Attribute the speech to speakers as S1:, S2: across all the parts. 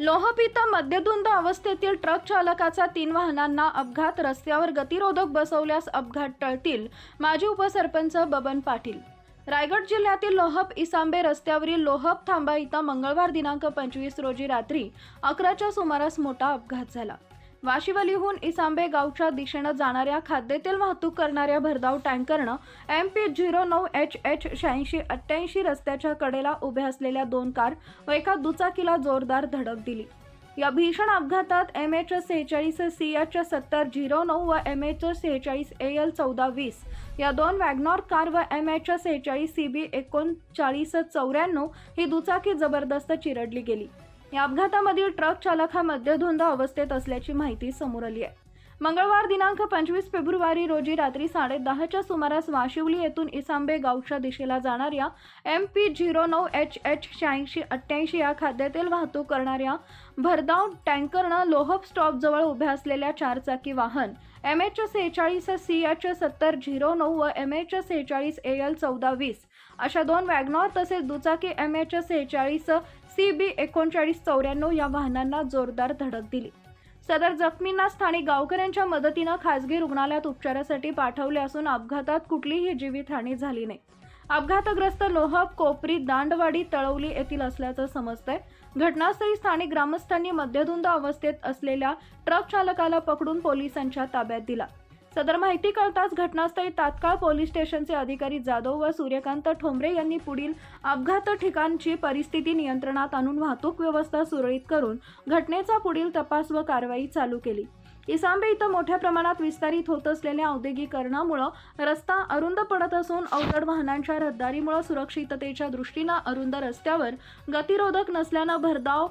S1: लोहप मद्यधुंद अवस्थेतील ट्रक चालकाचा तीन वाहनांना अपघात. रस्त्यावर गतिरोधक बसवल्यास अपघात टळतील. माजी उपसरपंच बबन पाटील. रायगड जिल्ह्यातील लोहप इसांबे रस्त्यावरील लोहप थांबा इथं मंगळवार दिनांक पंचवीस रोजी रात्री अकराच्या सुमारास मोठा अपघात झाला. वाशिवलीहून इसांबे गावच्या दिशेनं जाणाऱ्या खाद्यतेल वाहतूक करणाऱ्या भरधाव टँकरनं एम पी झिरो नऊ एच एच शहाऐंशी अठ्ठ्याऐंशी रस्त्याच्या कडेला उभ्या असलेल्या दोन कार व एका दुचाकीला जोरदार धडक दिली. या भीषण अपघातात एम एच सेहेचाळीस सी एच सत्तर झिरो नऊ व एम एच सेहेचाळीस ए एल चौदा वीस. या दोन वॅगनॉर कार व एम एच सेहेचाळीस सी बी एकोणचाळीस चौऱ्याण्णव ही दुचाकी जबरदस्त चिरडली गेली. या अपघातामधील ट्रक चालक हा मद्यधुंद अवस्थेत असल्याची माहिती समोर आली आहे. मंगळवार दिनांक पंचवीस फेब्रुवारी रोजी रात्री साडे दहाच्या सुमारास वाशिवली येथून इसांबे गावच्या दिशेला जाणाऱ्या एम पी झिरो नऊ एच एच शहाऐंशी अठ्ठ्याऐंशी या खाद्यतेल वाहतूक करणाऱ्या भरधाव टँकरनं लोहप स्टॉपजवळ उभ्या असलेल्या चारचाकी वाहन एम एच सेहेचाळीस सी एच सत्तर झिरो नऊ व एम एच सेहेचाळीस ए एल चौदा वीस अशा दोन वॅगनॉर तसेच दुचाकी एम एच सेहेचाळीस सी बी एकोणचाळीस चौऱ्याण्णव या वाहनांना जोरदार धडक दिली. सदर जखमींना स्थानिक गावकऱ्यांच्या मदतीनं खासगी रुग्णालयात उपचारासाठी पाठवले असून अपघातात कुठलीही जीवितहानी झाली नाही. अपघातग्रस्त लोहब कोपरी दांडवाडी तळवली येथील असल्याचं समजतंय. घटनास्थळी स्थानिक ग्रामस्थांनी मद्यधुंद अवस्थेत असलेल्या ट्रक चालकाला पकडून पोलिसांच्या ताब्यात दिला. सदर माहिती कळताच घटनास्थळी तात्काळ पोलीस स्टेशनचे अधिकारी जाधव व सूर्यकांत ठोंबरे यांनी पुढील अपघात ठिकाणची परिस्थिती नियंत्रणात आणून वाहतूक व्यवस्था सुरळीत करून घटनेचा पुढील तपास व कारवाई चालू केली. इसांबे इथं मोठ्या प्रमाणात विस्तारित होत असलेल्या औद्योगिकरणामुळं रस्ता अरुंद पडत असून अवजड वाहनांच्या रहदारीमुळे सुरक्षिततेच्या दृष्टीनं अरुंद रस्त्यावर गतिरोधक नसल्यानं भरधाव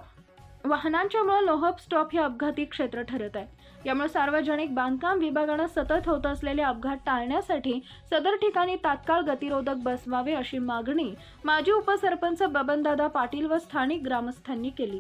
S1: वाहनांच्यामुळे लोहप स्टॉप हे अपघाती क्षेत्र ठरत आहे. यामुळे सार्वजनिक बांधकाम विभागानं सतत होत असलेले अपघात टाळण्यासाठी सदर ठिकाणी तात्काळ गतिरोधक बसवावे अशी मागणी माजी उपसरपंच बबनदादा पाटील व स्थानिक ग्रामस्थांनी केली.